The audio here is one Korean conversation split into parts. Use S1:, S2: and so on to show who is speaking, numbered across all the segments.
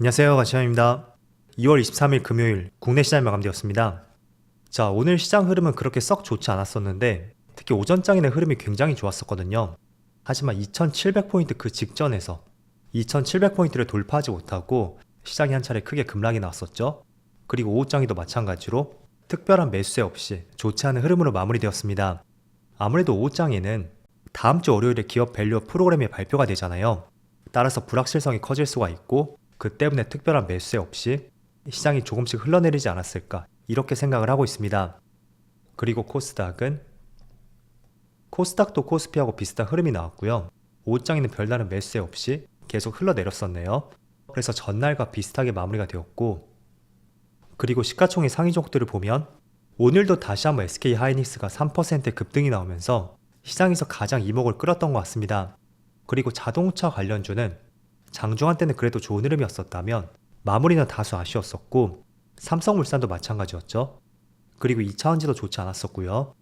S1: 안녕하세요. 가시장입니다. 2월 23일 금요일 국내 시장이 마감되었습니다. 자, 오늘 시장 흐름은 그렇게 썩 좋지 않았었는데 특히 오전장에는 흐름이 굉장히 좋았었거든요. 하지만 2700포인트 그 직전에서 2700포인트를 돌파하지 못하고 시장이 한 차례 크게 급락이 나왔었죠. 그리고 오후장에도 마찬가지로 특별한 매수세 없이 좋지 않은 흐름으로 마무리되었습니다. 아무래도 오후장에는 다음 주 월요일에 기업 밸류 프로그램이 발표가 되잖아요. 따라서 불확실성이 커질 수가 있고 그 때문에 특별한 매수세 없이 시장이 조금씩 흘러내리지 않았을까 이렇게 생각을 하고 있습니다. 그리고 코스닥은 코스닥도 코스피하고 비슷한 흐름이 나왔고요. 오후장에는 별다른 매수세 없이 계속 흘러내렸었네요. 그래서 전날과 비슷하게 마무리가 되었고 그리고 시가총액 상위 종목들을 보면 오늘도 다시 한번 SK 하이닉스가 3% 급등이 나오면서 시장에서 가장 이목을 끌었던 것 같습니다. 그리고 자동차 관련주는 장중한 때는 그래도 좋은 흐름이었었다면 마무리는 다소 아쉬웠었고 삼성물산도 마찬가지였죠. 그리고 2차원지도 좋지 않았었고요.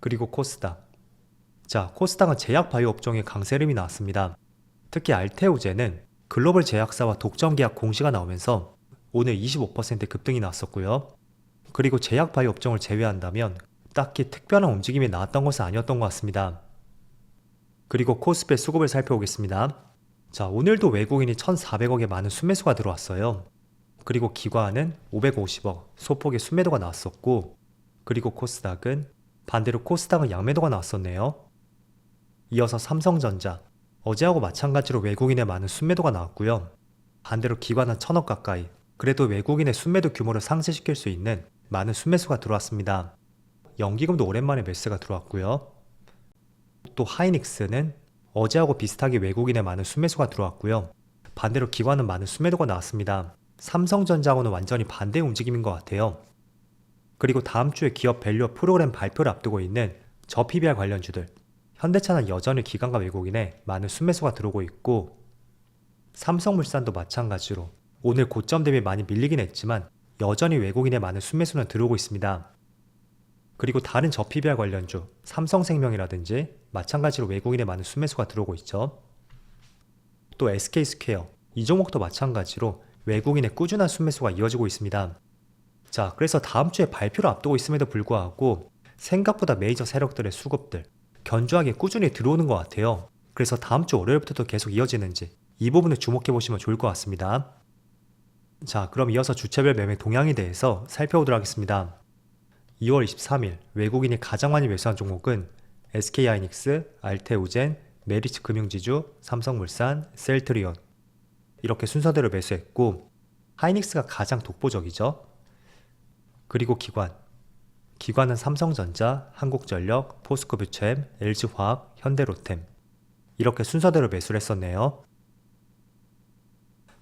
S1: 그리고 코스닥. 자, 코스닥은 제약 바이오 업종의 강세 흐름이 나왔습니다. 특히 알테오제는 글로벌 제약사와 독점 계약 공시가 나오면서 오늘 25% 급등이 나왔었고요. 그리고 제약 바이오 업종을 제외한다면 딱히 특별한 움직임이 나왔던 것은 아니었던 것 같습니다. 그리고 코스피의 수급을 살펴보겠습니다. 자, 오늘도 외국인이 1,400억의 많은 순매수가 들어왔어요. 그리고 기관은 550억 소폭의 순매도가 나왔었고, 그리고 코스닥은 반대로 코스닥은 양매도가 나왔었네요. 이어서 삼성전자, 어제하고 마찬가지로 외국인의 많은 순매도가 나왔고요. 반대로 기관은 천억 가까이, 그래도 외국인의 순매도 규모를 상쇄시킬 수 있는 많은 순매수가 들어왔습니다. 연기금도 오랜만에 매수가 들어왔고요. 또 하이닉스는 어제하고 비슷하게 외국인의 많은 순매수가 들어왔고요. 반대로 기관은 많은 순매도가 나왔습니다. 삼성전자하고는 완전히 반대 움직임인 것 같아요. 그리고 다음 주에 기업 밸류 프로그램 발표를 앞두고 있는 저 PBR 관련주들 현대차는 여전히 기관과 외국인의 많은 순매수가 들어오고 있고 삼성물산도 마찬가지로 오늘 고점 대비 많이 밀리긴 했지만 여전히 외국인의 많은 순매수는 들어오고 있습니다. 그리고 다른 저 PBR 관련주 삼성생명이라든지 마찬가지로 외국인의 많은 순매수가 들어오고 있죠. 또 SK스퀘어 이 종목도 마찬가지로 외국인의 꾸준한 순매수가 이어지고 있습니다. 자, 그래서 다음 주에 발표를 앞두고 있음에도 불구하고 생각보다 메이저 세력들의 수급들 견조하게 꾸준히 들어오는 것 같아요. 그래서 다음 주 월요일부터도 계속 이어지는지 이 부분을 주목해 보시면 좋을 것 같습니다. 자, 그럼 이어서 주체별 매매 동향에 대해서 살펴보도록 하겠습니다. 2월 23일 외국인이 가장 많이 매수한 종목은 SK하이닉스, 알테오젠, 메리츠 금융지주, 삼성물산, 셀트리온 이렇게 순서대로 매수했고 하이닉스가 가장 독보적이죠. 그리고 기관 기관은 삼성전자, 한국전력, 포스코뷰처엠, LG화학, 현대로템 이렇게 순서대로 매수를 했었네요.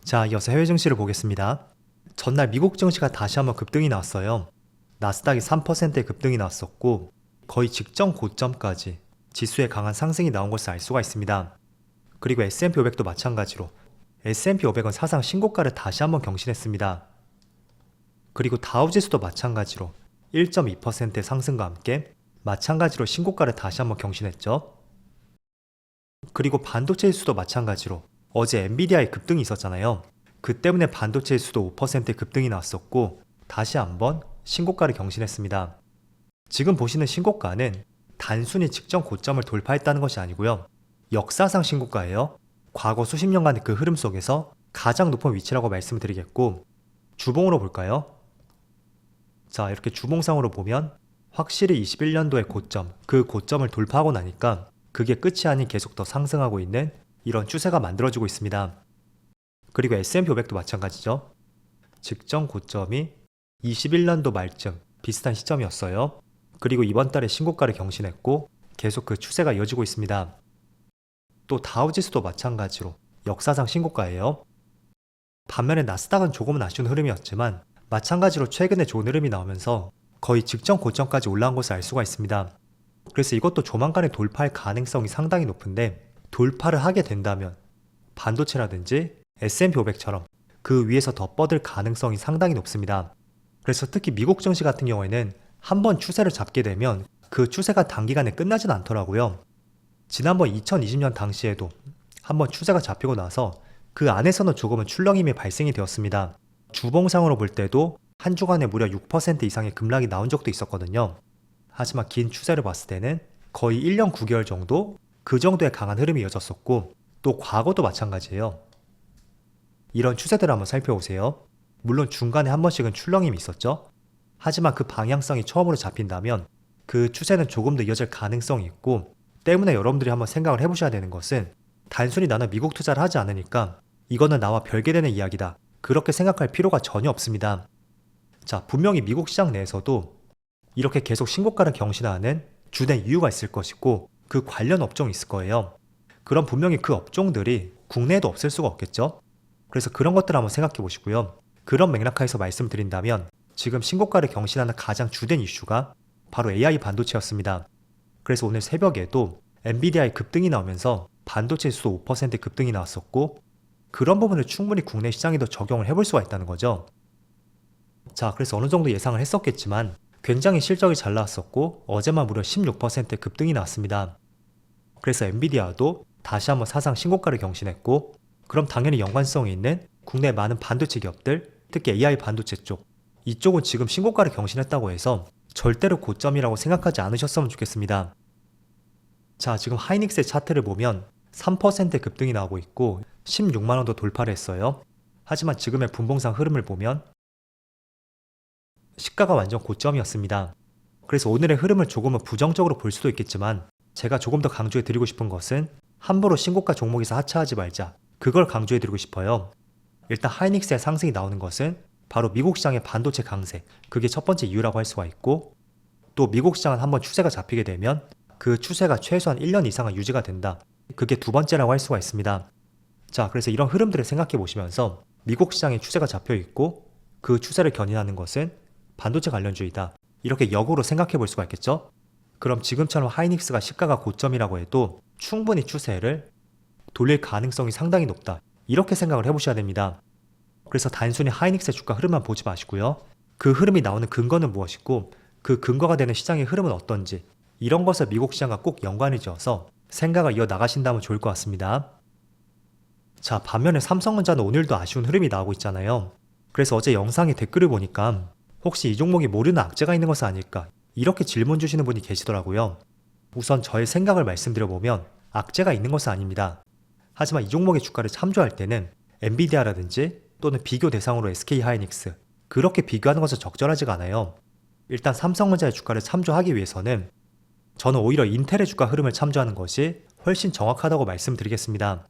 S1: 자, 이어서 해외 증시를 보겠습니다. 전날 미국 증시가 다시 한번 급등이 나왔어요. 나스닥이 3%의 급등이 나왔었고 거의 직전 고점까지 지수의 강한 상승이 나온 것을 알 수가 있습니다. 그리고 S&P 500도 마찬가지로 S&P 500은 사상 신고가를 다시 한번 경신했습니다. 그리고 다우지수도 마찬가지로 1.2%의 상승과 함께 마찬가지로 신고가를 다시 한번 경신했죠. 그리고 반도체 지수도 마찬가지로 어제 엔비디아의 급등이 있었잖아요. 그 때문에 반도체 지수도 5%의 급등이 나왔었고 다시 한번 신고가를 경신했습니다. 지금 보시는 신고가는 단순히 직전 고점을 돌파했다는 것이 아니고요. 역사상 신고가예요. 과거 수십 년간의 그 흐름 속에서 가장 높은 위치라고 말씀을 드리겠고 주봉으로 볼까요? 자, 이렇게 주봉상으로 보면 확실히 21년도의 고점, 그 고점을 돌파하고 나니까 그게 끝이 아닌 계속 더 상승하고 있는 이런 추세가 만들어지고 있습니다. 그리고 S&P 500도 마찬가지죠. 직전 고점이 21년도 말쯤 비슷한 시점이었어요. 그리고 이번 달에 신고가를 경신했고 계속 그 추세가 이어지고 있습니다. 또 다우지수도 마찬가지로 역사상 신고가예요. 반면에 나스닥은 조금은 아쉬운 흐름이었지만 마찬가지로 최근에 좋은 흐름이 나오면서 거의 직전 고점까지 올라온 것을 알 수가 있습니다. 그래서 이것도 조만간에 돌파할 가능성이 상당히 높은데 돌파를 하게 된다면 반도체라든지 S&P 500처럼 그 위에서 더 뻗을 가능성이 상당히 높습니다. 그래서 특히 미국 증시 같은 경우에는 한번 추세를 잡게 되면 그 추세가 단기간에 끝나진 않더라고요. 지난번 2020년 당시에도 한번 추세가 잡히고 나서 그 안에서는 조금은 출렁임이 발생이 되었습니다. 주봉상으로 볼 때도 한 주간에 무려 6% 이상의 급락이 나온 적도 있었거든요. 하지만 긴 추세를 봤을 때는 거의 1년 9개월 정도 그 정도의 강한 흐름이 이어졌었고 또 과거도 마찬가지예요. 이런 추세들을 한번 살펴보세요. 물론 중간에 한 번씩은 출렁임이 있었죠. 하지만 그 방향성이 처음으로 잡힌다면 그 추세는 조금 더 이어질 가능성이 있고 때문에 여러분들이 한번 생각을 해보셔야 되는 것은 단순히 나는 미국 투자를 하지 않으니까 이거는 나와 별개 되는 이야기다. 그렇게 생각할 필요가 전혀 없습니다. 자, 분명히 미국 시장 내에서도 이렇게 계속 신고가를 경신하는 주된 이유가 있을 것이고 그 관련 업종이 있을 거예요. 그럼 분명히 그 업종들이 국내에도 없을 수가 없겠죠? 그래서 그런 것들 한번 생각해 보시고요. 그런 맥락하에서 말씀드린다면 지금 신고가를 경신하는 가장 주된 이슈가 바로 AI 반도체였습니다. 그래서 오늘 새벽에도 엔비디아의 급등이 나오면서 반도체 수도 5% 급등이 나왔었고 그런 부분을 충분히 국내 시장에도 적용을 해볼 수가 있다는 거죠. 자, 그래서 어느 정도 예상을 했었겠지만 굉장히 실적이 잘 나왔었고 어제만 무려 16% 급등이 나왔습니다. 그래서 엔비디아도 다시 한번 사상 신고가를 경신했고 그럼 당연히 연관성이 있는 국내 많은 반도체 기업들 특히 AI 반도체 쪽 이쪽은 지금 신고가를 경신했다고 해서 절대로 고점이라고 생각하지 않으셨으면 좋겠습니다. 자, 지금 하이닉스의 차트를 보면 3% 급등이 나오고 있고 16만원도 돌파를 했어요. 하지만 지금의 분봉상 흐름을 보면 시가가 완전 고점이었습니다. 그래서 오늘의 흐름을 조금은 부정적으로 볼 수도 있겠지만 제가 조금 더 강조해 드리고 싶은 것은 함부로 신고가 종목에서 하차하지 말자. 그걸 강조해 드리고 싶어요. 일단 하이닉스의 상승이 나오는 것은 바로 미국 시장의 반도체 강세. 그게 첫 번째 이유라고 할 수가 있고 또 미국 시장은 한번 추세가 잡히게 되면 그 추세가 최소한 1년 이상은 유지가 된다. 그게 두 번째라고 할 수가 있습니다. 자, 그래서 이런 흐름들을 생각해 보시면서 미국 시장의 추세가 잡혀 있고 그 추세를 견인하는 것은 반도체 관련주의다. 이렇게 역으로 생각해 볼 수가 있겠죠? 그럼 지금처럼 하이닉스가 시가가 고점이라고 해도 충분히 추세를 돌릴 가능성이 상당히 높다. 이렇게 생각을 해보셔야 됩니다. 그래서 단순히 하이닉스의 주가 흐름만 보지 마시고요. 그 흐름이 나오는 근거는 무엇이고 그 근거가 되는 시장의 흐름은 어떤지 이런 것을 미국 시장과 꼭 연관을 지어서 생각을 이어 나가신다면 좋을 것 같습니다. 자, 반면에 삼성전자는 오늘도 아쉬운 흐름이 나오고 있잖아요. 그래서 어제 영상에 댓글을 보니까 혹시 이 종목이 모르는 악재가 있는 것은 아닐까? 이렇게 질문 주시는 분이 계시더라고요. 우선 저의 생각을 말씀드려보면 악재가 있는 것은 아닙니다. 하지만 이 종목의 주가를 참조할 때는 엔비디아라든지 또는 비교 대상으로 SK 하이닉스 그렇게 비교하는 것은 적절하지가 않아요. 일단 삼성전자의 주가를 참조하기 위해서는 저는 오히려 인텔의 주가 흐름을 참조하는 것이 훨씬 정확하다고 말씀드리겠습니다.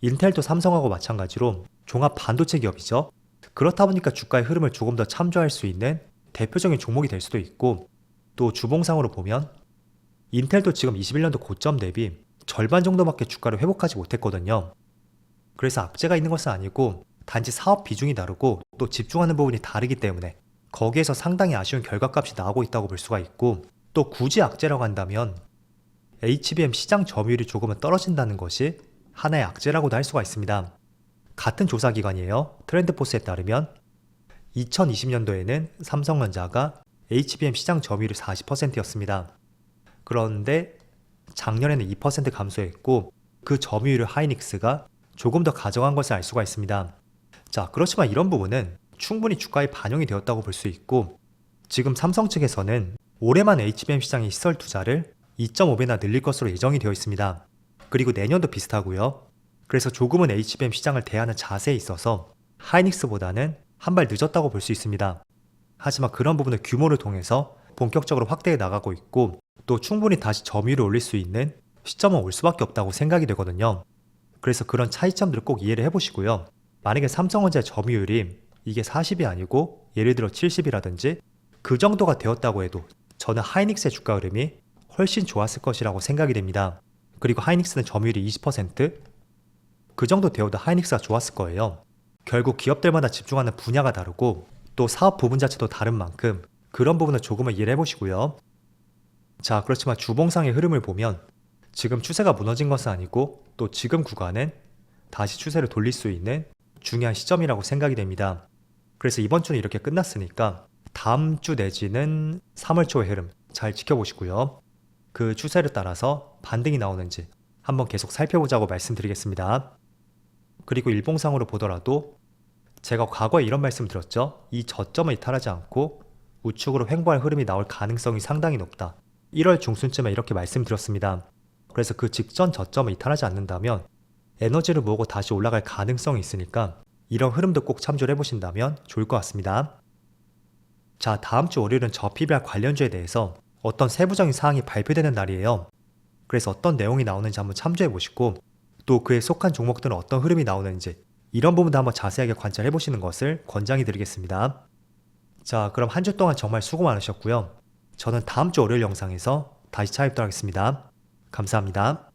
S1: 인텔도 삼성하고 마찬가지로 종합 반도체 기업이죠. 그렇다 보니까 주가의 흐름을 조금 더 참조할 수 있는 대표적인 종목이 될 수도 있고 또 주봉상으로 보면 인텔도 지금 21년도 고점 대비 절반 정도밖에 주가를 회복하지 못했거든요. 그래서 악재가 있는 것은 아니고 단지 사업 비중이 다르고 또 집중하는 부분이 다르기 때문에 거기에서 상당히 아쉬운 결과값이 나오고 있다고 볼 수가 있고 또 굳이 악재라고 한다면 HBM 시장 점유율이 조금은 떨어진다는 것이 하나의 악재라고도 할 수가 있습니다. 같은 조사 기관이에요. 트렌드포스에 따르면 2020년도에는 삼성전자가 HBM 시장 점유율이 40%였습니다. 그런데 작년에는 2% 감소했고 그 점유율을 하이닉스가 조금 더 가져간 것을 알 수가 있습니다. 자, 그렇지만 이런 부분은 충분히 주가에 반영이 되었다고 볼 수 있고 지금 삼성 측에서는 올해만 HBM 시장의 시설 투자를 2.5배나 늘릴 것으로 예정이 되어 있습니다. 그리고 내년도 비슷하고요. 그래서 조금은 HBM 시장을 대하는 자세에 있어서 하이닉스보다는 한 발 늦었다고 볼 수 있습니다. 하지만 그런 부분을 규모를 통해서 본격적으로 확대해 나가고 있고 또 충분히 다시 점유율을 올릴 수 있는 시점은 올 수밖에 없다고 생각이 되거든요. 그래서 그런 차이점들을 꼭 이해를 해보시고요. 만약에 삼성전자의 점유율이 이게 40이 아니고 예를 들어 70이라든지 그 정도가 되었다고 해도 저는 하이닉스의 주가 흐름이 훨씬 좋았을 것이라고 생각이 됩니다. 그리고 하이닉스는 점유율이 20%, 그 정도 되어도 하이닉스가 좋았을 거예요. 결국 기업들마다 집중하는 분야가 다르고 또 사업 부분 자체도 다른 만큼 그런 부분을 조금은 이해를 해보시고요. 자, 그렇지만 주봉상의 흐름을 보면 지금 추세가 무너진 것은 아니고 또 지금 구간은 다시 추세를 돌릴 수 있는 중요한 시점이라고 생각이 됩니다. 그래서 이번 주는 이렇게 끝났으니까 다음 주 내지는 3월 초의 흐름 잘 지켜보시고요. 그 추세를 따라서 반등이 나오는지 한번 계속 살펴보자고 말씀드리겠습니다. 그리고 일봉상으로 보더라도 제가 과거에 이런 말씀 드렸죠. 이 저점을 이탈하지 않고 우측으로 횡보할 흐름이 나올 가능성이 상당히 높다. 1월 중순쯤에 이렇게 말씀드렸습니다. 그래서 그 직전 저점을 이탈하지 않는다면 에너지를 모으고 다시 올라갈 가능성이 있으니까 이런 흐름도 꼭 참조를 해보신다면 좋을 것 같습니다. 자, 다음 주 월요일은 저 PBR 관련주에 대해서 어떤 세부적인 사항이 발표되는 날이에요. 그래서 어떤 내용이 나오는지 한번 참조해 보시고 또 그에 속한 종목들은 어떤 흐름이 나오는지 이런 부분도 한번 자세하게 관찰해 보시는 것을 권장해 드리겠습니다. 자, 그럼 한 주 동안 정말 수고 많으셨고요. 저는 다음 주 월요일 영상에서 다시 찾아뵙도록 하겠습니다. 감사합니다.